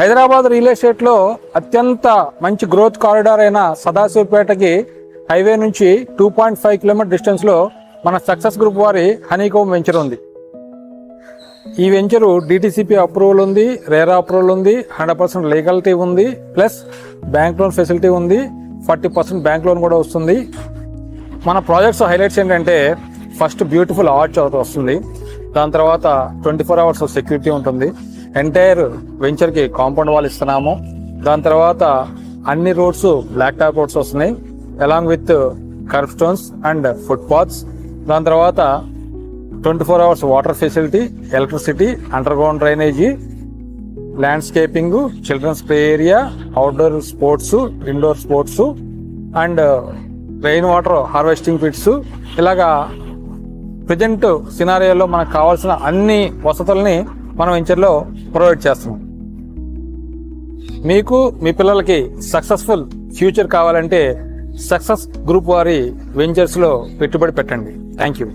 Hyderabad real ఎస్టేట్లో అత్యంత మంచి గ్రోత్ కారిడార్ అయిన సదాశివపేటకి హైవే నుంచి టూ పాయింట్ ఫైవ్ కిలోమీటర్ డిస్టెన్స్లో మన సక్సెస్ గ్రూప్ వారి హనీకోమ్ వెంచర్ ఉంది. ఈ వెంచరు డిటిసిపి అప్రూవల్ ఉంది రేరా అప్రూవల్ ఉంది హండ్రెడ్ పర్సెంట్ లీగాలిటీ ఉంది ప్లస్ బ్యాంక్ లోన్ ఫెసిలిటీ ఉంది ఫార్టీ పర్సెంట్ బ్యాంక్ లోన్ కూడా వస్తుంది. మన ప్రాజెక్ట్స్ హైలైట్స్ ఏంటంటే ఫస్ట్ బ్యూటిఫుల్ ఆర్చ్ వస్తుంది. దాని తర్వాత ట్వంటీ ఫోర్ అవర్స్ సెక్యూరిటీ ఉంటుంది. ఎంటైర్ వెంచర్కి కాంపౌండ్ వాల్ ఇస్తున్నాము. దాని తర్వాత అన్ని రోడ్స్ బ్లాక్ టాప్ రోడ్స్ వస్తున్నాయి. Along with curve stones and foot paths దాని తర్వాత twenty four hours water facility electricity underground drainage landscaping children's play area outdoor sports indoor sports and rain water harvesting pits ఇలాగా present సినారియోలో మనకు కావాల్సిన అన్ని వసతుల్ని మనం వెంచర్లో ప్రొవైడ్ చేస్తున్నాం. మీకు మీ పిల్లలకి సక్సెస్ఫుల్ ఫ్యూచర్ కావాలంటే సక్సెస్ గ్రూప్ వారి వెంచర్స్లో పెట్టుబడి పెట్టండి. Thank you.